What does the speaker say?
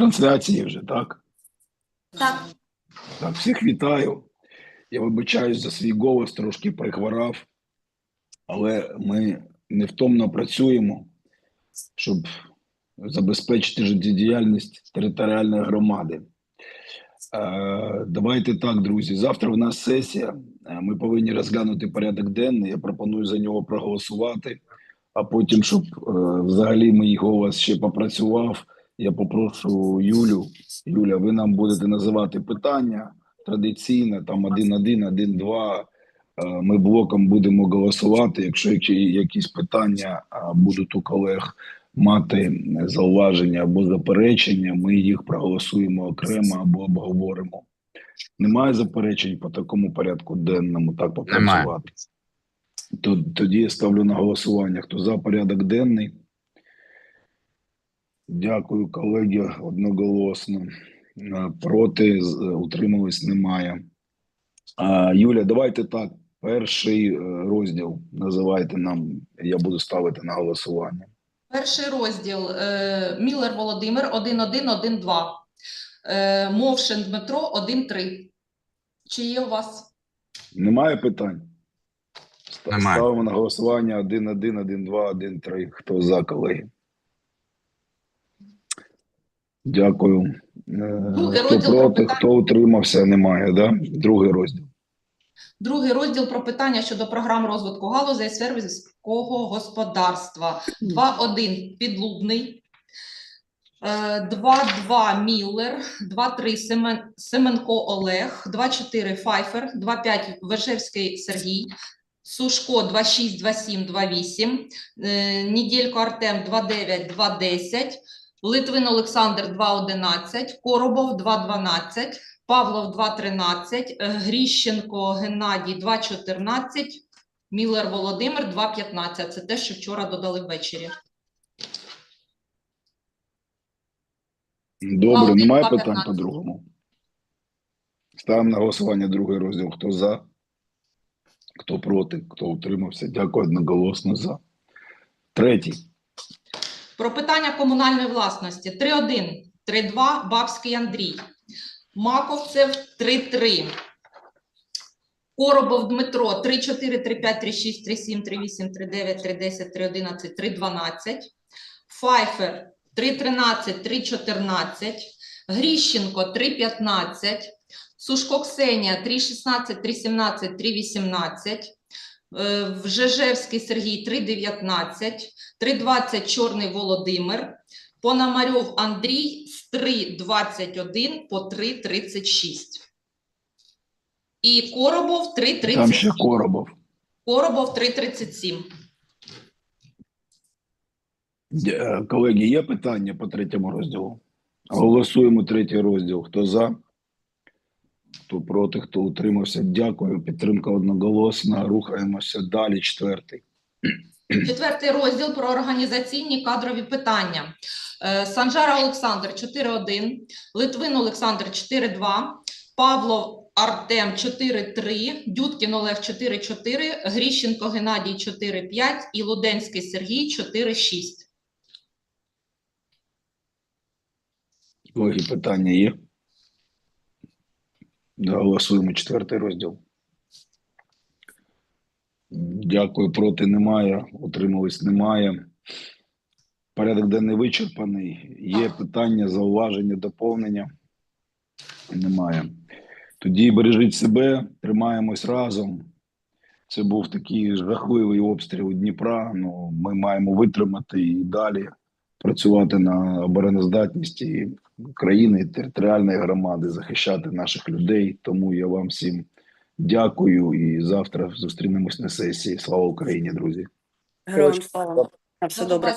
трансляції вже, так? Так, Так, всіх вітаю. Я вибачаюсь за свій голос, трошки прихворав, але ми невтомно працюємо, щоб забезпечити життєдіяльність територіальної громади. Е, давайте так, друзі. Завтра в нас сесія. Е, Ми повинні розглянути порядок денний. Я пропоную за нього проголосувати. А потім, щоб е, взагалі мій голос ще попрацював, я попрошу Юлю. Юля, ви нам будете називати питання традиційно, там 1-1, 1-2. Е, Ми блоком будемо голосувати. Якщо якісь питання будуть у колег мати зауваження або заперечення, ми їх проголосуємо окремо або обговоримо. Немає заперечень по такому порядку денному, так попрацювати. То, тоді я ставлю на голосування. Хто за порядок денний? Дякую, колеги, одноголосно. Е, Проти утримались немає. А, Юля, давайте так. Перший е, розділ називайте нам. Я буду ставити на голосування. перший розділ е, Міллер Володимир 1-1-1-2. Е, Мовшин Дмитро 1-3. Чи є у вас? Немає питань? Немає. Ставимо на голосування 1-1, 1-2, 1-3. Хто за, колеги? Дякую. Е, Другий Хто розділ проти, хто утримався, немає, да? Другий розділ. Другий розділ про питання щодо програм розвитку галузей сфер сільського господарства. 2-1 Підлубний. Е, 2-2 Міллер, 2-3 Семенко Олег, 2-4 Файфер, 2-5 Вержевський Сергій, Сушко 2-6, 2-7, 2-8, е, Ніділько Артем 2-9, 2-10, Литвин Олександр 2-11, Коробов 2-12, Павлов 2.13, е, Гріщенко Геннадій 2.14, Міллер Володимир 2.15. Це те, що вчора додали ввечері. Добре, немає питань по другому. Ставимо на голосування другий розділ. Хто за? Хто проти? Хто утримався? Дякую одноголосно за. Третій. Про питання комунальної власності. 3.1, 3.2 Бабський Андрій, Маковцев 3.3, Коробов Дмитро 3.4, 3.5, 3.6, 3.7, 3.8, 3.9, 3.10, 3.11, 3.12, Файфер 3.13, 3.14, Гріщенко 3.15, Сушко Ксенія 3.16, 3.17, 3.18, е, Вжежевський Сергій 3.19, 3.20 Чорний Володимир, Пономарьов Андрій з 3.21 по 3.36. І Коробов Там ще Коробов. Коробов 3.37. Е, Колеги, є питання по третьому розділу? Голосуємо третій розділ. Хто за? Хто проти, хто утримався? Дякую. Підтримка одноголосна. Рухаємося далі. Четвертий. Четвертий розділ про організаційні кадрові питання. Е, Санжара Олександр 4.1, Литвин Олександр 4.2, Павлов Артем 4.3, Дюткін Олег 4.4, Гріщенко Геннадій 4.5 і Луденський Сергій 4.6. Колеги, питання є? Голосуємо четвертий розділ. Дякую, проти немає, утримались немає. Порядок денний вичерпаний. Є питання, зауваження, доповнення? Немає. Тоді бережіть себе, тримаємось разом. Це був такий жахливий обстріл Дніпра. Ну, ми маємо витримати і далі працювати на обороноздатність і країни, і територіальної громади, захищати наших людей. Тому я вам всім дякую і завтра зустрінемось на сесії. Слава Україні, друзі! Героям слава. На все добре.